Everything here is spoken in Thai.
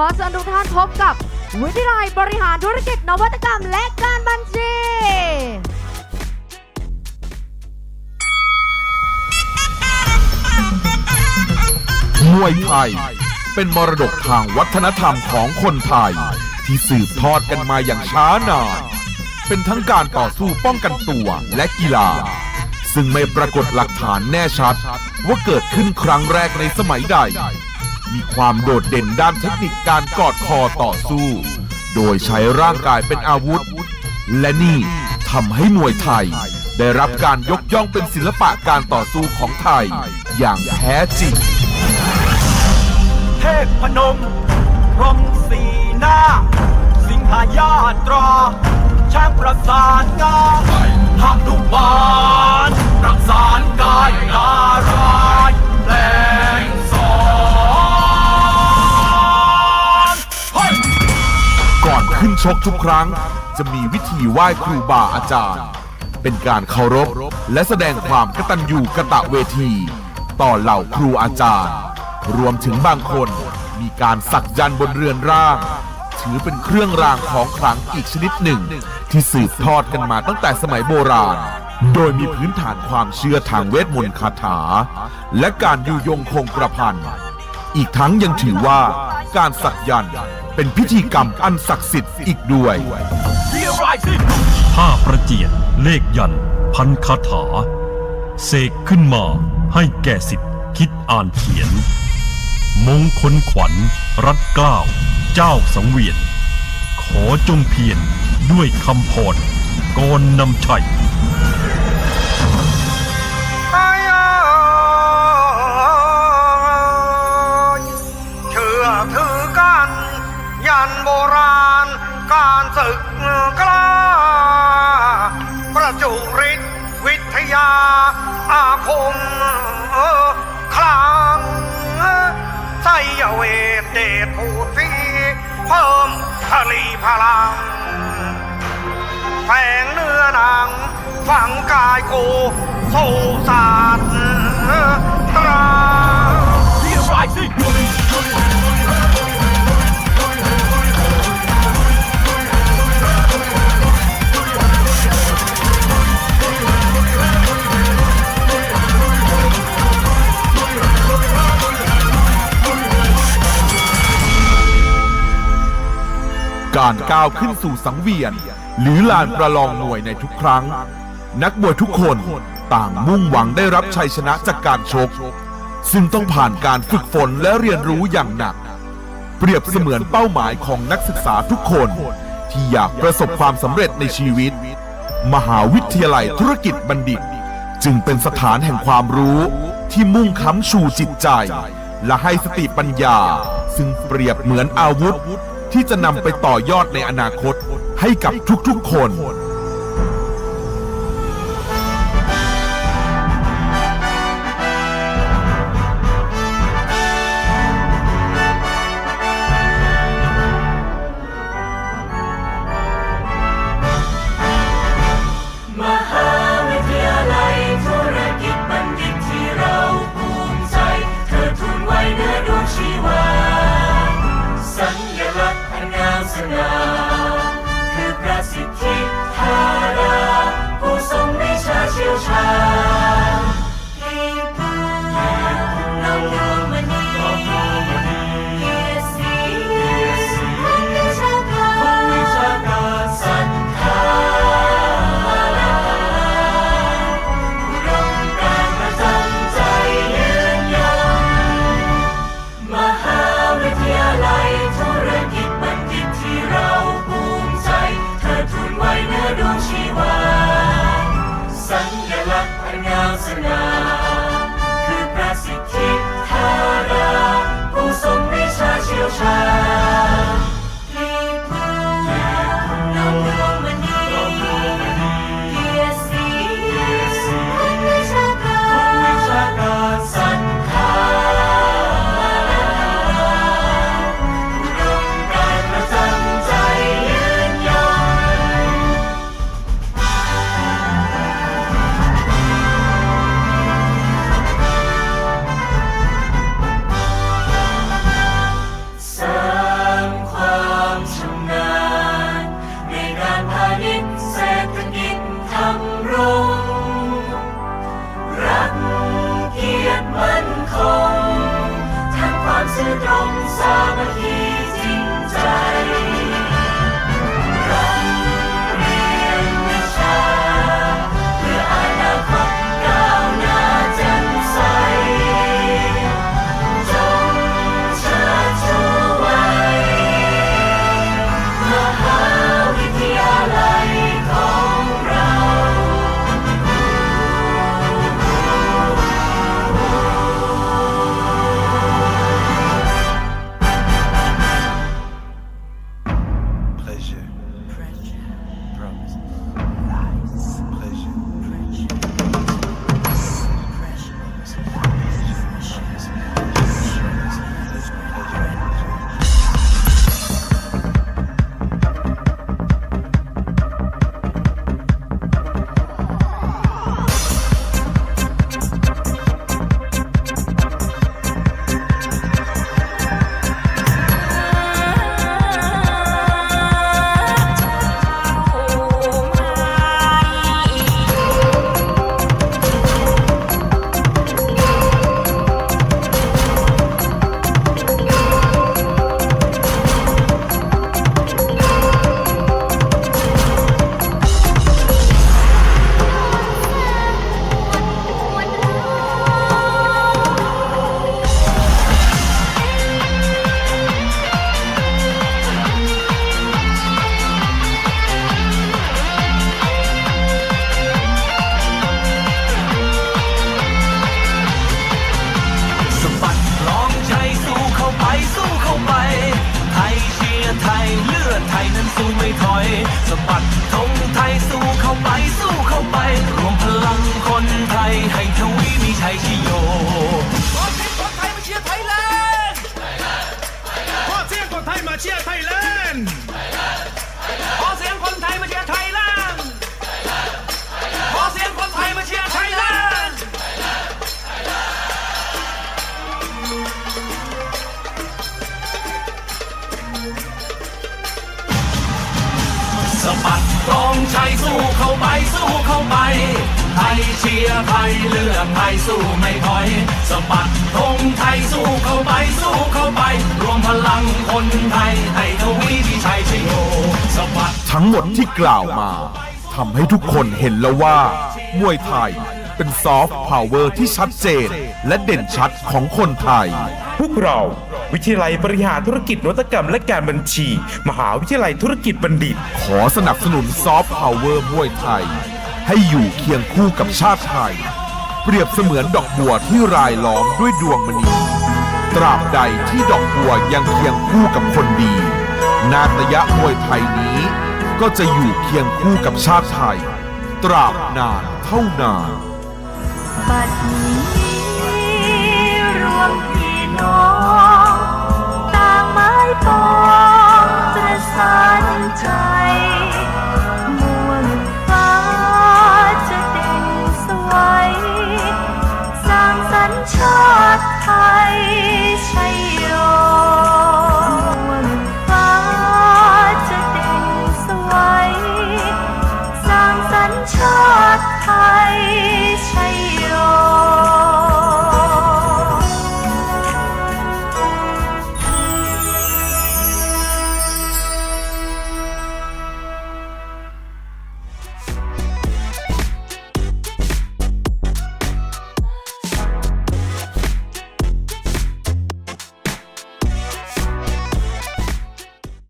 ขอเชิญทุกท่านพบกับวิทยาลัยบริหารธุรกิจนวัตกรรมและการบัญชีมวยไทย เป็นมรดกทางวัฒนธรรมของคนไทย ที่สืบทอดกันมาอย่างช้านาน เป็นทั้งการต่อสู้ป้องกันตัวและกีฬา ซึ่งไม่ปรากฏหลักฐานแน่ชัด ว่าเกิดขึ้นครั้งแรกในสมัยใด มีความโดดเด่นด้านเทคนิคการกอดคอต่อสู้ โดยใช้ร่างกายเป็นอาวุธ และนี่ทำให้มวยไทย ได้รับการยกย่องเป็นศิลปะการต่อสู้ของไทย อย่างแท้จริง เทพพนมพรหมสีหน้า สิงหายาตราช่างประสานงานหักนุบาลรักษานกายนารา อนขึ้นชกทุกครั้ง จะมีวิธีไหว้ครูบาอาจารย์ เป็นการเคารพ และแสดงความกตัญญูกะตะเวที ต่อเหล่าครูอาจารย์ รวมถึงบางคนมีการสักยันต์บนเรือนร่าง ถือเป็นเครื่องรางของขลังอีกชนิดหนึ่ง ที่สืบทอดกันมาตั้งแต่สมัยโบราณ โดยมีพื้นฐานความเชื่อทางเวทมนต์คาถา และการอยู่ยงคงกระพันอีกทั้งยังถือว่า การสักยันต์เป็นพิธีกรรมอันศักดิ์สิทธิ์อีกด้วยเรียรายสิผ้าประเจียนเลขยันต์พันคาถา เสกขึ้นมาให้แก่สิทธิ์คิดอ่านเขียน มงคลขวัญ รัดเกล้าเจ้าสังเวียน ขอจงเพียรด้วยคำพรกรนำชัย เวทเดชผูดสีเพิ่มพลีพลังแฝงเนื้อหนังฝังกายกูสู่ศาสตร์ตรา การก้าวขึ้นสู่สังเวียน หรือลานประลองมวยในทุกครั้ง นักมวยทุกคนต่างมุ่งหวังได้รับชัยชนะจากการชก ซึ่งต้องผ่านการฝึกฝนและเรียนรู้อย่างหนัก เปรียบเสมือนเป้าหมายของนักศึกษาทุกคน ที่อยากประสบความสำเร็จในชีวิต มหาวิทยาลัยธุรกิจบัณฑิต จึงเป็นสถานแห่งความรู้ที่มุ่งค้ำชูจิตใจ และให้สติปัญญา ซึ่งเปรียบเหมือนอาวุธ ที่จะนำไปต่อยอดในอนาคตให้กับทุกๆคน sa ไทยนั้นสู้ไม่ถอยสะบัดธงไทยสู้เข้าไปสู้เข้าไป รวมพลังคนไทยให้ทวีมีชัยชโยคนไทยคนไทยมาเชียร์ไทยแล สะบัดกองชัยสู้เข้าไปสู้เข้าไปไทยเชียร์ไทยเลือกไทยสู้ไม่ถอยสะบัดธงไทยสู้เข้าไปสู้เข้าไป รวมพลังคนไทยให้ทวีพิชัยชโยสะบัดทั้งหมดที่กล่าวมาทำให้ทุกคนเห็นแล้วว่า มวยไทยเป็นซอฟต์พาวเวอร์ที่ชัดเจน และเด่นชัดของคนไทย พวกเรา วิทยาลัยบริหารธุรกิจนวัตกรรมและการบัญชี มหาวิทยาลัยธุรกิจบัณฑิต ขอสนับสนุนซอฟต์พาวเวอร์มวยไทย ให้อยู่เคียงคู่กับชาติไทย เปรียบเสมือนดอกบัวที่รายล้อมด้วยดวงมณี ตราบใดที่ดอกบัวยังเคียงคู่กับคนดี นาตยะมวยไทยนี้ ก็จะอยู่เคียงคู่กับชาติไทย ตราบนานเท่านานบัดนี้รวมา